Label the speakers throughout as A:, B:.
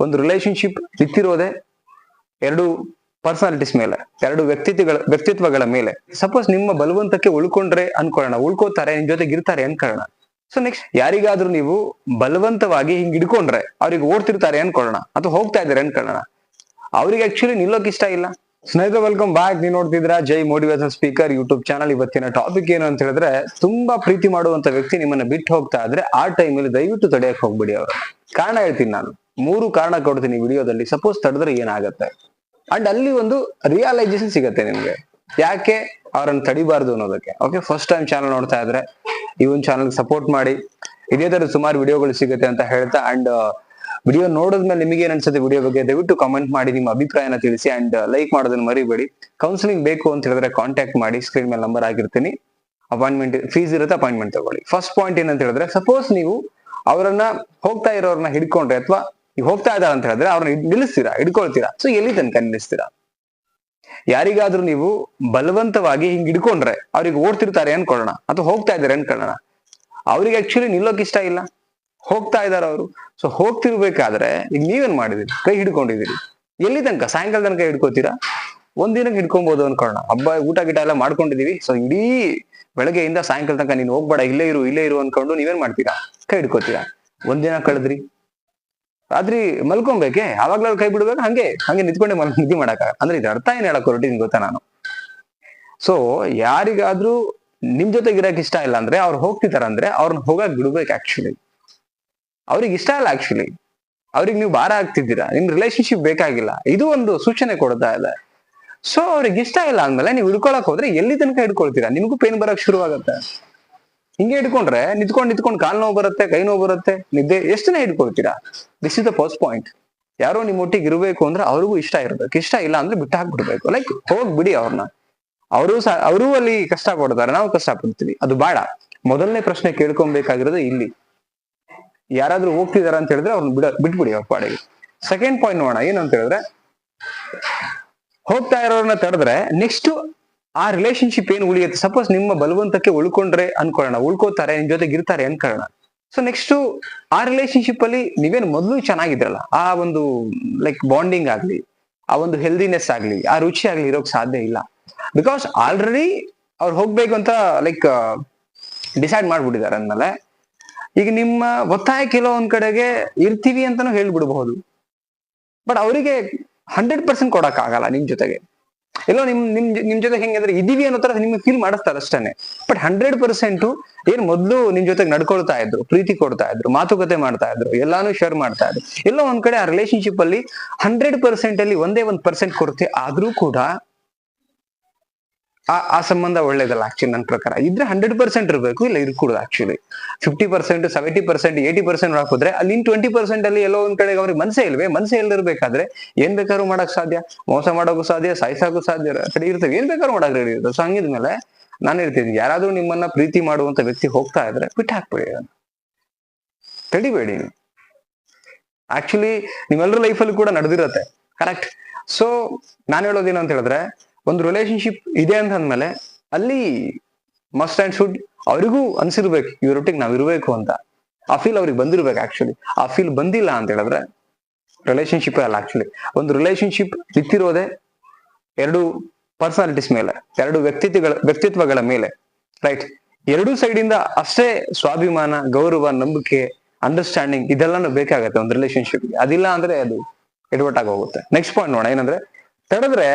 A: ಒಂದು ರಿಲೇಶನ್ಶಿಪ್ ಇತ್ತಿರೋದೆ ಎರಡು ಪರ್ಸನಾಲಿಟೀಸ್ ಮೇಲೆ, ಎರಡು ವ್ಯಕ್ತಿತ್ವಗಳ ವ್ಯಕ್ತಿತ್ವಗಳ ಮೇಲೆ. ಸಪೋಸ್ ನಿಮ್ಮ ಬಲವಂತಕ್ಕೆ ಉಳ್ಕೊಂಡ್ರೆ ಅನ್ಕೊಳ್ಳೋಣ ಉಳ್ಕೋತಾರೆ ನಿಮ್ ಜೊತೆಗೆ ಇರ್ತಾರೆ ಅನ್ಕೊಳ್ಳೋಣ. ಸೊ ನೆಕ್ಸ್ಟ್ ಯಾರಿಗಾದ್ರೂ ನೀವು ಬಲವಂತವಾಗಿ ಹಿಂಗ್ ಹಿಡ್ಕೊಂಡ್ರೆ, ಅವ್ರಿಗೆ ಓಡ್ತಿರ್ತಾರೆ ಅನ್ಕೊಳ್ಳೋಣ, ಅಥವಾ ಹೋಗ್ತಾ ಇದಾರೆ ಅನ್ಕೊಳ್ಳೋಣ. ಅವ್ರಿಗೆ ಆಕ್ಚುಲಿ ನಿಲ್ಲೋಕ್ ಇಷ್ಟ ಇಲ್ಲ. ಸ್ನೇಹಿತರೆ ವೆಲ್ಕಮ್ ಬ್ಯಾಕ್ ನೀವು ನೋಡ್ತಿದ್ರ Jai motivation speaker YouTube channel ಇವತ್ತಿನ ಟಾಪಿಕ್ ಏನು ಅಂತ ಹೇಳಿದ್ರೆ, ತುಂಬಾ ಪ್ರೀತಿ ಮಾಡುವಂತ ವ್ಯಕ್ತಿ ನಿಮ್ಮನ್ನ ಬಿಟ್ಟು ಹೋಗ್ತಾ ಇದ್ರೆ, ಆ ಟೈಮಲ್ಲಿ ದಯವಿಟ್ಟು ತಡೆಯಕ್ ಹೋಗ್ಬಿಡಿ ಅವರು. ಕಾರಣ ಹೇಳ್ತೀನಿ ನಾನು. ಮೂರು ಕಾರಣ ಕೊಡ್ತೀನಿ ವಿಡಿಯೋದಲ್ಲಿ. ಸಪೋಸ್ ತಡೆದ್ರೆ ಏನಾಗತ್ತೆ? ಅಂಡ್ ಅಲ್ಲಿ ಒಂದು ರಿಯಲೈಸೇಷನ್ ಸಿಗತ್ತೆ ನಿಮ್ಗೆ. ಯಾಕೆ? ಅವರನ್ನು ತಡಿಬಾರ್ದು ಅನ್ನೋದಕ್ಕೆ. ಓಕೆ ಫಸ್ಟ್ ಟೈಮ್ ಚಾನಲ್ ನೋಡ್ತಾ ಇದ್ರೆ, ಈ ಒಂದು ಚಾನಲ್ ಸಪೋರ್ಟ್ ಮಾಡಿ. ಇದೇ ತರ ಸುಮಾರು ವಿಡಿಯೋಗಳು ಸಿಗುತ್ತೆ ಅಂತ ಹೇಳ್ತಾ ಅಂಡ್ ವಿಡಿಯೋ ನೋಡಿದ್ಮೇಲೆ ನಿಮಗೆ ಏನ್ ಅನ್ಸುತ್ತೆ ವಿಡಿಯೋ ಬಗ್ಗೆ, ದಯವಿಟ್ಟು ಕಾಮೆಂಟ್ ಮಾಡಿ ನಿಮ್ಮ ಅಭಿಪ್ರಾಯನ ತಿಳಿಸಿ ಅಂಡ್ ಲೈಕ್ ಮಾಡೋದನ್ನ ಮರಿಬೇಡಿ. ಕೌನ್ಸಿಲಿಂಗ್ ಬೇಕು ಅಂತ ಹೇಳಿದ್ರೆ ಕಾಂಟ್ಯಾಕ್ಟ್ ಮಾಡಿ ಸ್ಕ್ರೀನ್ ಮೇಲೆ ನಂಬರ್ ಆಗಿರ್ತೀನಿ ಅಪಾಯಿಂಟ್ಮೆಂಟ್ ಫೀಸ್ ಇರುತ್ತೆ ಅಪಾಯಿಂಟ್ಮೆಂಟ್ ತಗೊಳ್ಳಿ. ಫಸ್ಟ್ ಪಾಯಿಂಟ್ ಏನಂತ ಹೇಳಿದ್ರೆ ಸಪೋಸ್ ನೀವು ಅವರನ್ನ ಹೋಗ್ತಾ ಇರೋರ್ನ ಹಿಡ್ಕೊಂಡ್ರೆ ಅಥವಾ ಹೋಗ್ತಾ ಇದ್ದಾರೆ ಅಂತ ಹೇಳಿದ್ರೆ ಅವ್ರನ್ನ ನಿಲ್ಲಿಸ್ತೀರಾ, ಹಿಡ್ಕೊಳ್ತೀರಾ? ಸೊ ಎಲ್ಲಿ ತನಕ ನಿಲ್ಲಿಸ್ತೀರಾ? ಯಾರಿಗಾದ್ರೂ ನೀವು ಬಲವಂತವಾಗಿ ಹಿಂಗ್ ಹಿಡ್ಕೊಂಡ್ರೆ, ಅವ್ರಿಗೆ ಓಡ್ತಿರ್ತಾರೆ ಅನ್ಕೊಳ್ಳೋಣ, ಅಥವಾ ಹೋಗ್ತಾ ಇದ್ದಾರೆ ಅನ್ಕೊಳ್ಳೋಣ. ಅವ್ರಿಗೆ ಆಕ್ಚುಲಿ ನಿಲ್ಲೋಕ್ ಇಷ್ಟ ಇಲ್ಲ. ಹೋಗ್ತಾ ಇದಾರ ಅವರು. ಸೊ ಹೋಗ್ತಿರ್ಬೇಕಾದ್ರೆ ಈಗ ನೀವೇನ್ ಮಾಡಿದಿರಿ ಕೈ ಹಿಡ್ಕೊಂಡಿದ್ದೀರಿ. ಎಲ್ಲಿ ತನಕ? ಸಾಯಂಕಾಲ ತನಕ ಹಿಡ್ಕೋತೀರಾ ಒಂದಿನಕ್ಕೆ ಹಿಡ್ಕೊಬಹುದು ಅನ್ಕೊಳ್ಳೋಣ. ಹಬ್ಬ, ಊಟ, ಗಿಟ ಎಲ್ಲ ಮಾಡ್ಕೊಂಡಿದೀವಿ ಸೊ ಇಡೀ ಬೆಳಗ್ಗೆಯಿಂದ ಸಾಯಂಕಾಲ ತನಕ ನೀನು ಹೋಗ್ಬೇಡ, ಇಲ್ಲೇ ಇರು ಇಲ್ಲೇ ಇರು ಅನ್ಕೊಂಡು ನೀವೇನ್ ಮಾಡ್ತೀರಾ? ಕೈ ಹಿಡ್ಕೋತೀರಾ ಒಂದಿನ ಕಳೆದ್ರಿ. ರಾತ್ರಿ ಮಲ್ಕೊಬೇಕೆ? ಆವಾಗ್ಲೂ ಕೈ ಬಿಡ್ಬೇಕು? ಹಂಗೆ ಹಂಗೆ ನಿಂತ್ಕೊಂಡೆ ಮಲ್, ನಿದ್ದೆ ಮಾಡಕ ಅಂದ್ರೆ ಇದು ಅರ್ಥ ಏನ್ ಹೇಳಕ್ ಹೊರಟಿದ್ದೀನಿ ಗೊತ್ತಾ ನಾನು? ಸೊ ಯಾರಿಗಾದ್ರೂ ನಿಮ್ ಜೊತೆಗೆ ಇರಕ್ ಇಷ್ಟ ಇಲ್ಲ ಅಂದ್ರೆ ಅವ್ರು ಹೋಗ್ತಿದಾರ ಅಂದ್ರೆ ಅವ್ರನ್ನ ಹೋಗಕ್ ಬಿಡ್ಬೇಕು ಆಕ್ಚುಲಿ ಅವ್ರಿಗೆ ಇಷ್ಟ ಇಲ್ಲ ಆಕ್ಚುಲಿ ಅವ್ರಿಗೆ ನೀವು ಭಾರ ಆಗ್ತಿದ್ದೀರಾ ನಿಮ್ ರಿಲೇಶನ್ಶಿಪ್ ಬೇಕಾಗಿಲ್ಲ. ಇದು ಒಂದು ಸೂಚನೆ ಕೊಡ್ತಾ ಇದೆ. ಸೊ ಅವ್ರಿಗೆ ಇಷ್ಟ ಇಲ್ಲ ಅಂದ್ಮೇಲೆ ನೀವು ಹಿಡ್ಕೊಳಕ್ ಹೋದ್ರೆ ಎಲ್ಲಿ ತನಕ ಹಿಡ್ಕೊಳ್ತೀರಾ? ನಿಮಗೂ ಪೇನ್ ಬರಕ್ ಶುರು ಆಗತ್ತೆ ಹಿಂಗೆ ಹಿಡ್ಕೊಂಡ್ರೆ ನಿಂತ್ಕೊಂಡು ನಿಂತ್ಕೊಂಡು ಕಾಲ್ ನೋವು ಬರುತ್ತೆ, ಕೈ ನೋವು ಬರುತ್ತೆ, ನಿದ್ದೆ ಎಷ್ಟು ಹಿಡ್ಕೊಳ್ತೀರಾ? This is the first point ಯಾರೋ ನಿಮ್ಮ ಒಟ್ಟಿಗೆ ಇರಬೇಕು ಅಂದ್ರೆ ಅವ್ರಿಗೂ ಇಷ್ಟ ಇರಬೇಕು. ಇಷ್ಟ ಇಲ್ಲ ಅಂದ್ರೆ ಬಿಟ್ಟು ಹಾಕ್ಬಿಡ್ಬೇಕು. ಲೈಕ್ ಹೋಗ್ಬಿಡಿ ಅವ್ರನ್ನ. ಅವರು ಸಹ, ಅವರು ಅಲ್ಲಿ ಕಷ್ಟ ಪಡ್ತಾರೆ, ನಾವು ಕಷ್ಟ ಪಡ್ತೀವಿ. ಅದು ಬೇಡ. ಮೊದಲನೇ ಪ್ರಶ್ನೆ ಕೇಳ್ಕೊಬೇಕಾಗಿರೋದು ಇಲ್ಲಿ. ಯಾರಾದ್ರೂ ಹೋಗ್ತಿದಾರ ಅಂತ ಹೇಳಿದ್ರೆ ಅವ್ರನ್ನ ಬಿಡ, ಬಿಟ್ಬಿಡಿ ಅವ್ರ ಪಾಡಿಗೆ. ಸೆಕೆಂಡ್ ಪಾಯಿಂಟ್ ನೋಡೋಣ, ಏನಂತ ಹೇಳಿದ್ರೆ, ಹೋಗ್ತಾ ಇರೋರನ್ನ ತಡೆದ್ರೆ ನೆಕ್ಸ್ಟ್ ಆ ರಿಲೇಶನ್ಶಿಪ್ ಏನು ಉಳಿಯುತ್ತೆ? ಸಪೋಸ್ ನಿಮ್ಮ ಬಲವಂತಕ್ಕೆ ಉಳ್ಕೊಂಡ್ರೆ ಅನ್ಕೊಳ್ಳೋಣ ಉಳ್ಕೋತಾರೆ ನಿಮ್ ಜೊತೆಗೆ ಇರ್ತಾರೆ ಅನ್ಕೊಳ್ಳೋಣ. ಸೊ ನೆಕ್ಸ್ಟ್ ಆ ರಿಲೇಶನ್ಶಿಪ್ ಅಲ್ಲಿ ನೀವೇನು ಮೊದಲು ಚೆನ್ನಾಗಿದ್ರಲ್ಲ, ಆ ಒಂದು ಲೈಕ್ ಬಾಂಡಿಂಗ್ ಆಗ್ಲಿ, ಆ ಒಂದು ಹೆಲ್ದಿನೆಸ್ ಆಗ್ಲಿ, ಆ ರುಚಿ ಆಗ್ಲಿ ಇರೋಕ್ ಸಾಧ್ಯ ಇಲ್ಲ. ಬಿಕಾಸ್ ಆಲ್ರೆಡಿ ಅವ್ರು ಹೋಗ್ಬೇಕು ಅಂತ ಲೈಕ್ ಡಿಸೈಡ್ ಮಾಡ್ಬಿಟ್ಟಿದ್ದಾರೆ ಅಂದ್ಮೇಲೆ ಈಗ ನಿಮ್ಮ ಒತ್ತಾಯ ಕೆಲವೊಂದ್ ಕಡೆಗೆ ಇರ್ತೀವಿ ಅಂತಾನು ಹೇಳ್ಬಿಡ್ಬಹುದು. ಬಟ್ ಅವರಿಗೆ ಹಂಡ್ರೆಡ್ ಪರ್ಸೆಂಟ್ ಕೊಡಕ್ ಆಗಲ್ಲ ನಿಮ್ ಜೊತೆಗೆ. ಎಲ್ಲೋ ನಿಮ್ ನಿಮ್ ನಿಮ್ ಜೊತೆ ಹೆಂಗಂದ್ರೆ ಇದೀವಿ ಅನ್ನೋ ತರ ನಿಮ್ಗೆ ಫೀಲ್ ಮಾಡಿಸ್ತಾರೆ ಅಷ್ಟೇನೆ. ಬಟ್ ಹಂಡ್ರೆಡ್ ಪರ್ಸೆಂಟ್ ಏನ್ ಮೊದ್ಲು ನಿಮ್ ಜೊತೆಗೆ ನಡ್ಕೊಳ್ತಾ ಇದ್ರು, ಪ್ರೀತಿ ಕೊಡ್ತಾ ಇದ್ರು, ಮಾತುಕತೆ ಮಾಡ್ತಾ ಇದ್ರು, ಎಲ್ಲಾನು ಶೇರ್ ಮಾಡ್ತಾ ಇದ್ರು. ಎಲ್ಲೋ ಒಂದ್ ಕಡೆ ಆ ರಿಲೇಶನ್ಶಿಪ್ ಅಲ್ಲಿ ಹಂಡ್ರೆಡ್ ಪರ್ಸೆಂಟ್ ಅಲ್ಲಿ ಒಂದೇ ಒಂದ್ ಪರ್ಸೆಂಟ್ ಕೊರತೆ ಆದ್ರೂ ಕೂಡ ಆ ಸಂಬಂಧ ಒಳ್ಳೇದಲ್ಲ ಆಕ್ಚುಲಿ ನನ್ನ ಪ್ರಕಾರ. ಇದ್ರೆ ಹಂಡ್ರೆಡ್ ಪರ್ಸೆಂಟ್ ಇರಬೇಕು, ಇಲ್ಲ ಇರ್ಕೂಡದು actually fifty percent seventy percent eighty percent ಹಾಕಿದ್ರೆ ಅಲ್ಲಿ ಟ್ವೆಂಟಿ ಪರ್ಸೆಂಟ್ ಅಲ್ಲಿ ಎಲ್ಲೋ ಒಂದ್ ಕಡೆ ಅವ್ರಿಗೆ ಮನಸ್ಸೇ ಇಲ್ವೇ? ಮನಸ್ಸೇ ಇಲ್ದಿರ್ಬೇಕಾದ್ರೆ ಏನ್ ಬೇಕಾದ್ರೂ ಮಾಡಕ್ ಸಾಧ್ಯ? ಮೋಸ ಮಾಡೋಕು ಸಾಧ್ಯ? ಸಾಯಿಸಾಕು ಸಾಧ್ಯ? ರೆಡಿ ಇರ್ತವೆ. ಏನ್ ಬೇಕಾದ್ರೂ ಮಾಡಕ್ ರೆಡಿ ಇರ್ತದೆ ಸೊ ಹಂಗಿದ್ಮೇಲೆ ನಾನು ಹೇಳ್ತೀನಿ ಯಾರಾದ್ರೂ ನಿಮ್ಮನ್ನ ಪ್ರೀತಿ ಮಾಡುವಂತ ವ್ಯಕ್ತಿ ಹೋಗ್ತಾ ಇದ್ರೆ ಬಿಟ್ಟು ಹಾಕ್ಬೇಡಿ ಅದನ್ನ. ತಡಿಬೇಡಿ ಆಕ್ಚುಲಿ ನಿಮ್ಮೆಲ್ಲರ ಲೈಫಲ್ಲಿ ಕೂಡ ನಡೆದಿರತ್ತೆ. ಕರೆಕ್ಟ್ ಸೊ ನಾನು ಹೇಳೋದೇನು ಅಂತ ಹೇಳಿದ್ರೆ ಒಂದು ರಿಲೇಶನ್ಶಿಪ್ ಇದೆ ಅಂತ ಅಂದ್ಮೇಲೆ ಅಲ್ಲಿ ಮಸ್ಟ್ ಅಂಡ್ ಶುಡ್ ಅವರಿಗೂ ಅನ್ಸಿರ್ಬೇಕು ಇವರೊಟ್ಟಿಗೆ ನಾವ್ ಇರಬೇಕು ಅಂತ. ಆ ಫೀಲ್ ಅವ್ರಿಗೆ ಬಂದಿರ್ಬೇಕು ಆಕ್ಚುಲಿ ಆ ಫೀಲ್ ಬಂದಿಲ್ಲ ಅಂತ ಹೇಳಿದ್ರೆ ರಿಲೇಶನ್ಶಿಪ್ ಅಲ್ಲ ಆಕ್ಚುಲಿ ಒಂದು ರಿಲೇಶನ್ಶಿಪ್ ಇತ್ತಿರೋದೆ ಎರಡು ಪರ್ಸನಾಲಿಟೀಸ್ ಮೇಲೆ, ಎರಡು ವ್ಯಕ್ತಿತ್ವಗಳ ವ್ಯಕ್ತಿತ್ವಗಳ ಮೇಲೆ ರೈಟ್ ಎರಡು ಸೈಡ್ ಇಂದ ಅಷ್ಟೇ ಸ್ವಾಭಿಮಾನ, ಗೌರವ, ನಂಬಿಕೆ ಅಂಡರ್ಸ್ಟ್ಯಾಂಡಿಂಗ್ ಇದೆಲ್ಲಾನು ಬೇಕಾಗತ್ತೆ ಒಂದು ರಿಲೇಶನ್ಶಿಪ್ ಅದಿಲ್ಲ ಅಂದ್ರೆ ಅದು ಎಡವಟ್ಟಾಗಿ ಹೋಗುತ್ತೆ. ನೆಕ್ಸ್ಟ್ ಪಾಯಿಂಟ್ ನೋಡೋಣ, ಏನಂದ್ರೆ ತಡೆದ್ರೆ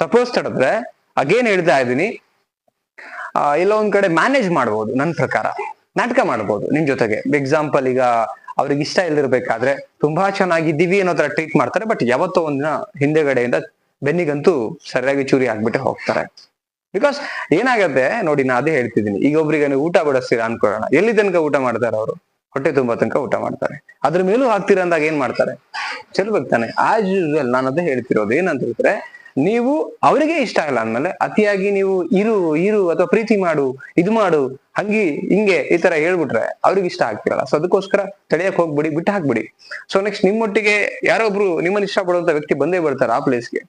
A: ಸಪೋಸ್ ತಡೆದ್ರೆ ಅಗೇನ್ ಹೇಳ್ತಾ ಇದ್ದೀನಿ. ಇಲ್ಲ ಒಂದ್ ಕಡೆ ಮ್ಯಾನೇಜ್ ಮಾಡ್ಬೋದು ನನ್ನ ಪ್ರಕಾರ. ನಾಟಕ ಮಾಡ್ಬೋದು ನಿಮ್ ಜೊತೆಗೆ. ಎಕ್ಸಾಂಪಲ್ ಈಗ ಅವ್ರಿಗೆ ಇಷ್ಟ ಇಲ್ದಿರ್ಬೇಕಾದ್ರೆ ತುಂಬಾ ಚೆನ್ನಾಗಿದ್ದೀವಿ ಅನ್ನೋ ತರ ಟ್ರೀಟ್ ಮಾಡ್ತಾರೆ ಬಟ್ ಯಾವತ್ತೋ ಒಂದಿನ ಹಿಂದೆಗಡೆಯಿಂದ ಬೆನ್ನಿಗಂತೂ ಸರಿಯಾಗಿ ಚೂರಿ ಆಗ್ಬಿಟ್ಟು ಹೋಗ್ತಾರೆ. ಬಿಕಾಸ್ ಏನಾಗತ್ತೆ, ನೋಡಿ ನಾ ಅದೇ ಹೇಳ್ತಿದ್ದೀನಿ. ಈಗ ಒಬ್ರಿಗೆ ಊಟ ಬಡಿಸ್ತೀರಾ ಅನ್ಕೊಳ್ಳೋಣ. ಎಲ್ಲಿ ತನಕ ಊಟ ಮಾಡ್ತಾರೆ ಅವರು? ಹೊಟ್ಟೆ ತುಂಬಾ ತನಕ ಊಟ ಮಾಡ್ತಾರೆ. ಅದ್ರ ಮೇಲೂ ಹಾಕ್ತೀರಾ ಅಂದಾಗ ಏನ್ ಮಾಡ್ತಾರೆ? ಚೆಲ್ಬೇಕು ತಾನೆ ಆಸ್ ಯೂಸ್ವಲ್ ನಾನು ಅದೇ ಹೇಳ್ತಿರೋದು ಏನಂತ ಹೇಳಿದ್ರೆ, ನೀವು ಅವರಿಗೆ ಇಷ್ಟ ಆಗಲ್ಲ ಅಂದ್ಮೇಲೆ ಅತಿಯಾಗಿ ನೀವು ಇರು ಇರು ಅಥವಾ ಪ್ರೀತಿ ಮಾಡು, ಇದು ಮಾಡು, ಹಂಗಿ, ಹಿಂಗೆ ಈ ತರ ಹೇಳ್ಬಿಟ್ರೆ ಅವ್ರಿಗೆ ಇಷ್ಟ ಆಗ್ತಿರಲ್ಲ. ಸೊ ಅದಕ್ಕೋಸ್ಕರ ತಡೆಯಕ್ ಹೋಗ್ಬಿಡಿ, ಬಿಟ್ಟು ಹಾಕ್ಬಿಡಿ. ಸೊ ನೆಕ್ಸ್ಟ್ ನಿಮ್ಮೊಟ್ಟಿಗೆ ಯಾರೋ ಒಬ್ರು ಇಷ್ಟ ಇಷ್ಟಪಡುವಂತ ವ್ಯಕ್ತಿ ಬಂದೇ ಬರ್ತಾರೆ ಆ ಪ್ಲೇಸ್ಗೆ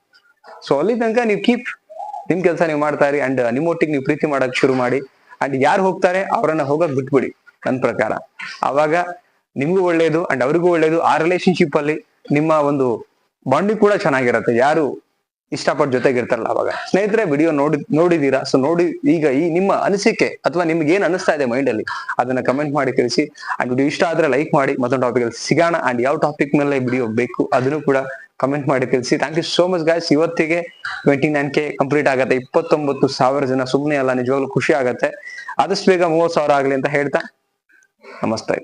A: ಸೊ ಅಲ್ಲಿ ತನಕ ನೀವು ಕೀಪ್ ನಿಮ್ ಕೆಲಸ ನೀವು ಮಾಡ್ತಾ ಇರಿ ಅಂಡ್ ನಿಮ್ಮೊಟ್ಟಿಗೆ ನೀವು ಪ್ರೀತಿ ಮಾಡಕ್ ಶುರು ಮಾಡಿ. ಅಂಡ್ ಯಾರು ಹೋಗ್ತಾರೆ, ಅವರನ್ನ ಹೋಗಕ್ ಬಿಟ್ಬಿಡಿ, ನನ್ನ ಪ್ರಕಾರ. ಅವಾಗ ನಿಮ್ಗೂ ಒಳ್ಳೇದು ಅಂಡ್ ಅವ್ರಿಗೂ ಒಳ್ಳೇದು ಆ ರಿಲೇಶನ್ಶಿಪ್ ಅಲ್ಲಿ ನಿಮ್ಮ ಒಂದು ಬಾಂಡಿಂಗ್ ಕೂಡ ಚೆನ್ನಾಗಿರುತ್ತೆ. ಯಾರು ಇಷ್ಟಪಟ್ಟು ಜೊತೆಗಿರ್ತಾರಲ್ಲ ಅವಾಗ ಸ್ನೇಹಿತರೆ ವಿಡಿಯೋ ನೋಡಿ, ನೋಡಿದೀರಾ? ಸೊ ನೋಡಿ, ಈಗ ಈ ನಿಮ್ಮ ಅನಿಸಿಕೆ ಅಥವಾ ನಿಮ್ಗೆ ಏನ್ ಅನಿಸ್ತಾ ಇದೆ ಮೈಂಡ್ ಅಲ್ಲಿ, ಅದನ್ನ ಕಮೆಂಟ್ ಮಾಡಿ ತಿಳಿಸಿ. ಅಂಡ್ ವಿಡಿಯೋ ಇಷ್ಟ ಆದ್ರೆ ಲೈಕ್ ಮಾಡಿ, ಮತ್ತೊಂದು ಟಾಪಿಕ್ ಅಲ್ಲಿ ಸಿಗೋಣ. ಅಂಡ್ ಯಾವ ಟಾಪಿಕ್ ಮೇಲೆ ವಿಡಿಯೋ ಬೇಕು, ಅದನ್ನು ಕೂಡ ಕಮೆಂಟ್ ಮಾಡಿ ತಿಳಿಸಿ. Thank you so much guys ಇವತ್ತಿಗೆ ಟ್ವೆಂಟಿ ನೈನ್ ಕೆ ಕಂಪ್ಲೀಟ್ ಆಗುತ್ತೆ. ಇಪ್ಪತ್ತೊಂಬತ್ತು ಸಾವಿರ ಜನ ಸುಮ್ಮನೆ ಅಲ್ಲ, ನಿಜವಾಗ್ಲೂ ಖುಷಿ ಆಗುತ್ತೆ. ಆದಷ್ಟು ಬೇಗ ಮೂವತ್ತು ಸಾವಿರ ಆಗಲಿ ಅಂತ ಹೇಳ್ತಾ నమస్తే.